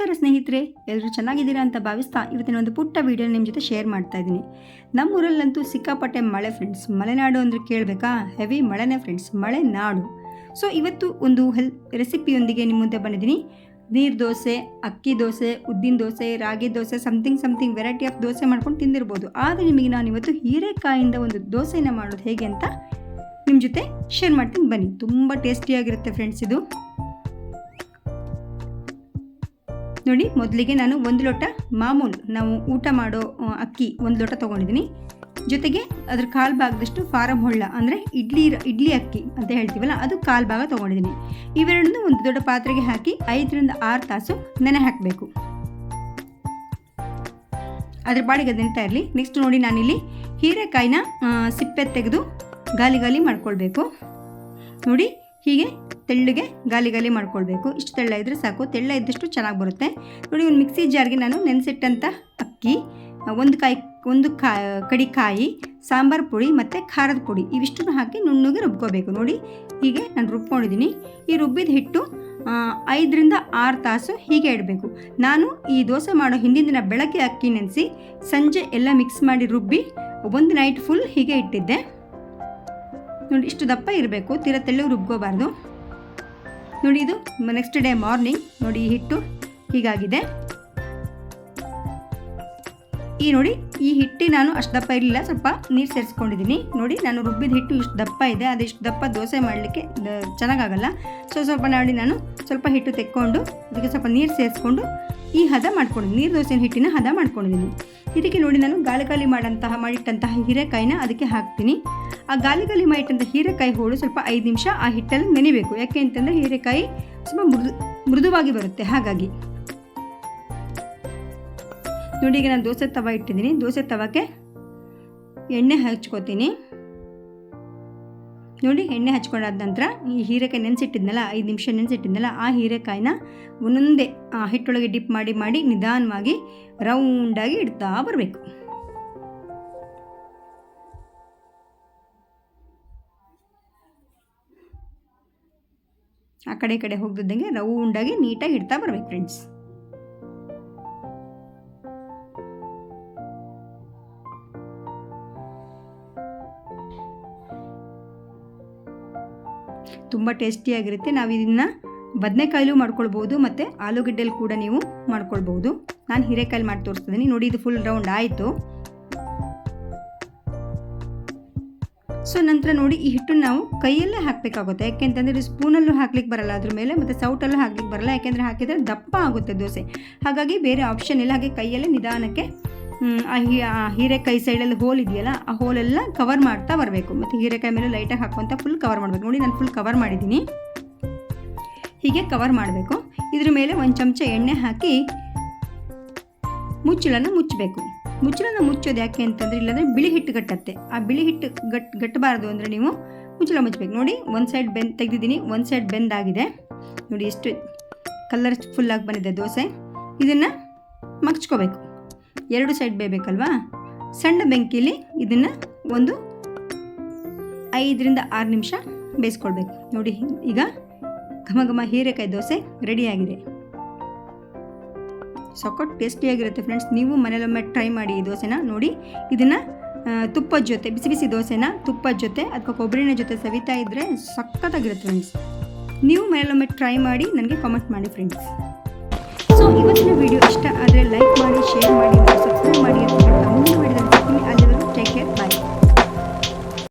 ನಮಸ್ಕಾರ ಸ್ನೇಹಿತರೆ ಎಲ್ಲರೂ ಚೆನ್ನಾಗಿದ್ದೀರಾ ಅಂತ ಭಾವಿಸ್ತಾ ಇವತ್ತಿನ ಒಂದು ಪುಟ್ಟ ವೀಡಿಯೋ ನಿಮ್ಮ ಜೊತೆ ಶೇರ್ ಮಾಡ್ತಾ ಇದ್ದೀನಿ. ನಮ್ಮೂರಲ್ಲಂತೂ ಸಿಕ್ಕಾಪಟ್ಟೆ ಮಳೆ ಫ್ರೆಂಡ್ಸ್ ಮಲೆನಾಡು ಅಂದರೆ ಕೇಳಬೇಕಾ? ಹೆವಿ ಮಳೆನೇ ಫ್ರೆಂಡ್ಸ್ ಮಳೆನಾಡು ಸೊ ಇವತ್ತು ಒಂದು ಹೆಲ್ ರೆಸಿಪಿಯೊಂದಿಗೆ ನಿಮ್ಮ ಮುಂದೆ ಬಂದಿದ್ದೀನಿ. ನೀರು ದೋಸೆ, ಅಕ್ಕಿ ದೋಸೆ, ಉದ್ದಿನ ದೋಸೆ, ರಾಗಿ dosa something something variety of dosa ಮಾಡ್ಕೊಂಡು ತಿಂದಿರ್ಬೋದು. ಆದರೆ ನಿಮಗೆ ನಾನು ಇವತ್ತು ಹೀರೆಕಾಯಿಂದ ಒಂದು ದೋಸೆನ ಮಾಡೋದು ಹೇಗೆ ಅಂತ ನಿಮ್ಮ ಜೊತೆ ಶೇರ್ ಮಾಡ್ತೀನಿ ಬನ್ನಿ. ತುಂಬ ಟೇಸ್ಟಿಯಾಗಿರುತ್ತೆ ಫ್ರೆಂಡ್ಸ್ ಇದು. ನೋಡಿ, ಮೊದಲಿಗೆ ನಾನು ಒಂದು ಲೋಟ ಮಾಮೂಲು, ನಾವು ಊಟ ಮಾಡೋ ಅಕ್ಕಿ ಒಂದು ಲೋಟ ತೊಗೊಂಡಿದ್ದೀನಿ. ಜೊತೆಗೆ ಅದ್ರ ಕಾಲು ಭಾಗದಷ್ಟು ಫಾರಮ್ ಹೊಳ್ಳ, ಅಂದರೆ ಇಡ್ಲಿ ಇಡ್ಲಿ ಅಕ್ಕಿ ಅಂತ ಹೇಳ್ತೀವಲ್ಲ, ಅದು ಕಾಲು ಭಾಗ ತೊಗೊಂಡಿದ್ದೀನಿ. ಇವೆರಡನ್ನೂ ಒಂದು ದೊಡ್ಡ ಪಾತ್ರೆಗೆ ಹಾಕಿ ಐದರಿಂದ ಆರು ತಾಸು ನೆನೆ ಹಾಕಬೇಕು. ಅದ್ರ ಬಾಡಿಗೆ ಅದು ನೆನ್ತಾ ಇರಲಿ. ನೆಕ್ಸ್ಟ್ ನೋಡಿ, ನಾನಿಲ್ಲಿ ಹೀರೆಕಾಯಿನ ಸಿಪ್ಪೆ ತೆಗೆದು ಗಾಲಿ ಗಾಲಿ ಮಾಡ್ಕೊಳ್ಬೇಕು. ನೋಡಿ, ಹೀಗೆ ತೆಳ್ಳಗೆ ಗಾಲಿ ಗಾಲಿ ಮಾಡ್ಕೊಳ್ಬೇಕು. ಇಷ್ಟು ತೆಳ್ಳ ಇದ್ದರೆ ಸಾಕು. ತೆಳ್ಳ ಇದ್ದಷ್ಟು ಚೆನ್ನಾಗಿ ಬರುತ್ತೆ. ನೋಡಿ, ಒಂದು ಮಿಕ್ಸಿ ಜಾರ್ಗೆ ನಾನು ನೆನೆಸಿಟ್ಟಂಥ ಅಕ್ಕಿ, ಒಂದು ಕಾಯಿ, ಒಂದು ಕಾ, ಕಡಿ ಕಾಯಿ, ಸಾಂಬಾರು ಪುಡಿ ಮತ್ತು ಖಾರದ ಪುಡಿ. ಇವಿಷ್ಟನ್ನು ಹಾಕಿ ನುಣ್ಣಗೆ ರುಬ್ಕೋಬೇಕು. ನೋಡಿ, ಹೀಗೆ ನಾನು ರುಬ್ಕೊಂಡಿದ್ದೀನಿ. ಈ ರುಬ್ಬಿದ ಹಿಟ್ಟು ಐದರಿಂದ ಆರು ತಾಸು ಹೀಗೆ ಇಡಬೇಕು. ನಾನು ಈ ದೋಸೆ ಮಾಡೋ ಹಿಂದಿನ ದಿನ ಬೆಳಗ್ಗೆ ಅಕ್ಕಿ ನೆನೆಸಿ, ಸಂಜೆ ಎಲ್ಲ ಮಿಕ್ಸ್ ಮಾಡಿ ರುಬ್ಬಿ, ಒಂದು ನೈಟ್ ಫುಲ್ ಹೀಗೆ ಇಟ್ಟಿದ್ದೆ. ನೋಡಿ, ಇಷ್ಟು ದಪ್ಪ ಇರಬೇಕು. ತೀರ ತೆಳ್ಳಗೆ ರುಬ್ಕೋಬಾರ್ದು. ನೋಡಿ ಇದು ನೆಕ್ಸ್ಟ್ ಡೇ ಮಾರ್ನಿಂಗ್ ನೋಡಿ ಈ ಹಿಟ್ಟು ಹೀಗಾಗಿದೆ. ಈ ನೋಡಿ, ಈ ಹಿಟ್ಟಿ ನಾನು ಅಷ್ಟು ದಪ್ಪ ಇರಲಿಲ್ಲ, ಸ್ವಲ್ಪ ನೀರು ಸೇರಿಸ್ಕೊಂಡಿದ್ದೀನಿ. ನೋಡಿ, ನಾನು ರುಬ್ಬಿದ ಹಿಟ್ಟು ಇಷ್ಟು ದಪ್ಪ ಇದೆ, ಅದು ಇಷ್ಟು ದಪ್ಪ ದೋಸೆ ಮಾಡಲಿಕ್ಕೆ ಚೆನ್ನಾಗಾಗಲ್ಲ ಸೊ, ಸ್ವಲ್ಪ ನೋಡಿ ನಾನು ಸ್ವಲ್ಪ ಹಿಟ್ಟು ತೆಕ್ಕೊಂಡು, ಅದಕ್ಕೆ ಸ್ವಲ್ಪ ನೀರು ಸೇರಿಸ್ಕೊಂಡು ಈ ಹದ ಮಾಡ್ಕೊಂಡಿದ್ದೀನಿ. ನೀರು ದೋಸೆ ಹಿಟ್ಟಿನ ಹದ ಮಾಡ್ಕೊಂಡಿದ್ದೀನಿ. ಇದಕ್ಕೆ ನೋಡಿ ನಾನು ಗಾಳಿ ಮಾಡಂತಹ, ಮಾಡಿಟ್ಟಂತಹ ಹೀರೆಕಾಯಿನ ಅದಕ್ಕೆ ಹಾಕ್ತೀನಿ. ಆ ಗಾಲಿ ಗಾಲಿ ಮಾಡಿಟ್ಟಂಥ ಹೀರೆಕಾಯಿ ಹೋಳು ಸ್ವಲ್ಪ ಐದು ನಿಮಿಷ ಆ ಹಿಟ್ಟಲ್ಲಿ ನೆನಿಬೇಕು. ಯಾಕೆ ಅಂತಂದರೆ ಹೀರೆಕಾಯಿ ಸ್ವಲ್ಪ ಮೃದು, ಮೃದುವಾಗಿ ಬರುತ್ತೆ. ಹಾಗಾಗಿ ನೋಡಿ, ಈಗ ನಾನು ದೋಸೆ ತವ ಇಟ್ಟಿದ್ದೀನಿ. ದೋಸೆ ತವಕ್ಕೆ ಎಣ್ಣೆ ಹಚ್ಕೋತೀನಿ. ನೋಡಿ, ಎಣ್ಣೆ ಹಚ್ಕೊಂಡಾದ ನಂತರ ಈ ಹೀರೆಕಾಯಿ ನೆನೆಸಿಟ್ಟಿದ್ನಲ್ಲ, ಐದು ನಿಮಿಷ ನೆನೆಸಿಟ್ಟಿದ್ನಲ್ಲ, ಆ ಹೀರೆಕಾಯಿನ ಒಂದೊಂದೇ ಆ ಹಿಟ್ಟೊಳಗೆ ಡಿಪ್ ಮಾಡಿ ಮಾಡಿ ನಿಧಾನವಾಗಿ ರೌಂಡಾಗಿ ಇಡ್ತಾ ಬರಬೇಕು. ಆ ಕಡೆ ಈ ಕಡೆ ಹೋಗ್ದಿದ್ದಂಗೆ ರೌಂಡಾಗಿ ನೀಟಾಗಿ ಇಡ್ತಾ ಬರ್ಬೇಕು ಫ್ರೆಂಡ್ಸ್ ತುಂಬ ಟೇಸ್ಟಿಯಾಗಿರುತ್ತೆ ನಾವು ಇದನ್ನು ಬದನೆಕಾಯಿಲೂ ಮಾಡ್ಕೊಳ್ಬೋದು ಮತ್ತು ಆಲೂಗಡ್ಡೆಲಿ ಕೂಡ ನೀವು ಮಾಡ್ಕೊಳ್ಬೋದು. ನಾನು ಹೀರೆಕಾಯಲ್ಲಿ ಮಾಡಿ ತೋರಿಸ್ತಿದ್ದೀನಿ ನೋಡಿ, ಇದು ಫುಲ್ ರೌಂಡ್ ಆಯಿತು. ಸೊ ನಂತರ ನೋಡಿ ಈ ಹಿಟ್ಟು ನಾವು ಕೈಯಲ್ಲೇ ಹಾಕಬೇಕಾಗುತ್ತೆ. ಯಾಕೆಂತಂದರೆ ಸ್ಪೂನಲ್ಲೂ ಹಾಕ್ಲಿಕ್ಕೆ ಬರಲ್ಲ, ಅದ್ರ ಮೇಲೆ ಮತ್ತು ಸೌಟಲ್ಲೂ ಹಾಕ್ಲಿಕ್ಕೆ ಬರಲ್ಲ. ಯಾಕೆಂದರೆ ಹಾಕಿದರೆ ದಪ್ಪ ಆಗುತ್ತೆ ದೋಸೆ. ಹಾಗಾಗಿ ಬೇರೆ ಆಪ್ಷನ್ ಇಲ್ಲ. ಹಾಗೆ ಕೈಯಲ್ಲೇ ನಿಧಾನಕ್ಕೆ ಆ ಹೀರೆಕಾಯಿ ಸೈಡಲ್ಲಿ ಹೋಲ್ ಇದೆಯಲ್ಲ, ಆ ಹೋಲೆಲ್ಲ ಕವರ್ ಮಾಡ್ತಾ ಬರಬೇಕು. ಮತ್ತು ಹೀರೆಕಾಯಿ ಮೇಲೆ ಲೈಟಾಗಿ ಹಾಕುವಂಥ ಫುಲ್ ಕವರ್ ಮಾಡಬೇಕು. ನೋಡಿ ನಾನು ಫುಲ್ ಕವರ್ ಮಾಡಿದ್ದೀನಿ. ಹೀಗೆ ಕವರ್ ಮಾಡಬೇಕು. ಇದ್ರ ಮೇಲೆ ಒಂದು ಚಮಚ ಎಣ್ಣೆ ಹಾಕಿ ಮುಚ್ಚಳನ್ನು ಮುಚ್ಚಬೇಕು. ಮುಚ್ಚಳನ ಮುಚ್ಚೋದು ಯಾಕೆ ಅಂತಂದರೆ ಇಲ್ಲಾಂದರೆ ಬಿಳಿ ಹಿಟ್ಟು ಗಟ್ಟತ್ತೆ. ಆ ಬಿಳಿ ಹಿಟ್ಟು ಗಟ್, ಗಟ್ಟಬಾರ್ದು ಅಂದರೆ ನೀವು ಮುಚ್ಚಳ ಮುಚ್ಚಬೇಕು. ನೋಡಿ, ಒಂದು ಸೈಡ್ ಬೆಂದ್, ತೆಗೆದಿದ್ದೀನಿ. ಒಂದು ಸೈಡ್ ಬೆಂದಾಗಿದೆ ನೋಡಿ, ಎಷ್ಟು ಕಲರ್ ಫುಲ್ಲಾಗಿ ಬಂದಿದೆ ದೋಸೆ. ಇದನ್ನು ಮಗ್ಚ್ಕೋಬೇಕು. ಎರಡು ಸೈಡ್ ಬೇಯಬೇಕಲ್ವಾ? ಸಣ್ಣ ಬೆಂಕಿಲಿ ಇದನ್ನು ಒಂದು ಐದರಿಂದ ಆರು ನಿಮಿಷ ಬೇಯಿಸ್ಕೊಳ್ಬೇಕು. ನೋಡಿ, ಈಗ ಘಮ ಘಮ ಹೀರೆಕಾಯಿ ದೋಸೆ ರೆಡಿಯಾಗಿದೆ ಸೊಕೊಟ್ ಟೇಸ್ಟಿಯಾಗಿರುತ್ತೆ ಫ್ರೆಂಡ್ಸ್ ನೀವು ಮನೇಲೊಮ್ಮೆ ಟ್ರೈ ಮಾಡಿ ಈ ದೋಸೆನ ನೋಡಿ. ಇದನ್ನು ತುಪ್ಪದ ಜೊತೆ ಬಿಸಿ ಬಿಸಿ ದೋಸೆನ ತುಪ್ಪದ ಜೊತೆ ಅಥವಾ ಕೊಬ್ಬರಿನ ಜೊತೆ ಸವಿತಾ ಇದ್ದರೆ ಸಖತ್ತಾಗಿರುತ್ತೆ ಫ್ರೆಂಡ್ಸ್ ನೀವು ಮನೇಲೊಮ್ಮೆ ಟ್ರೈ ಮಾಡಿ, ನನಗೆ ಕಾಮೆಂಟ್ ಮಾಡಿ ಫ್ರೆಂಡ್ಸ್ ಸೊ ಇವತ್ತಿನ ವಿಡಿಯೋ ಇಷ್ಟ ಆದರೆ ಲೈಕ್ ಮಾಡಿ ಶೇರ್ ಮಾಡಿ.